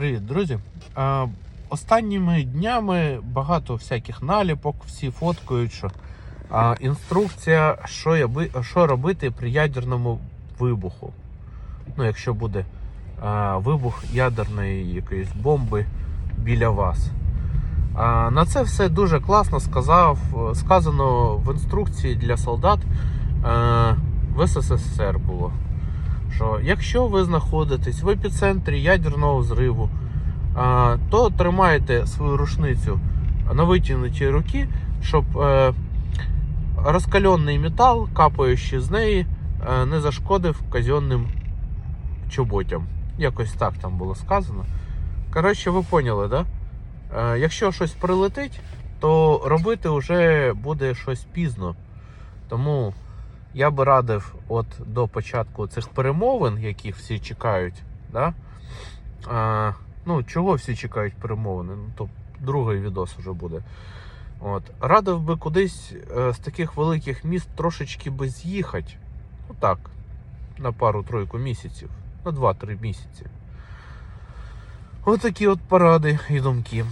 Привіт, друзі. Останніми днями багато всяких наліпок, всі фоткають, що інструкція, що, яби, що робити при ядерному вибуху. Ну, якщо буде вибух ядерної якоїсь бомби біля вас. На це все дуже класно сказав, сказано в інструкції для солдат е, в СССР було що якщо ви знаходитесь в епіцентрі ядерного зриву, то тримайте свою рушницю на витягнутій руки, щоб е, розкалений метал, капаючи з неї, е, не зашкодив казенним чоботям. Якось так там було сказано. Коротше, ви поняли, да? Е, якщо щось прилетить, то робити вже буде щось пізно. Тому я би радив от до початку цих перемовин, яких всі чекають, да? а, ну, чого всі чекають перемовини? Ну, то другий відос вже буде. От. Радив би кудись е, з таких великих міст трошечки би з'їхати. Ну так, на пару-тройку місяців, на 2-3 місяці. Отакі от поради і думки.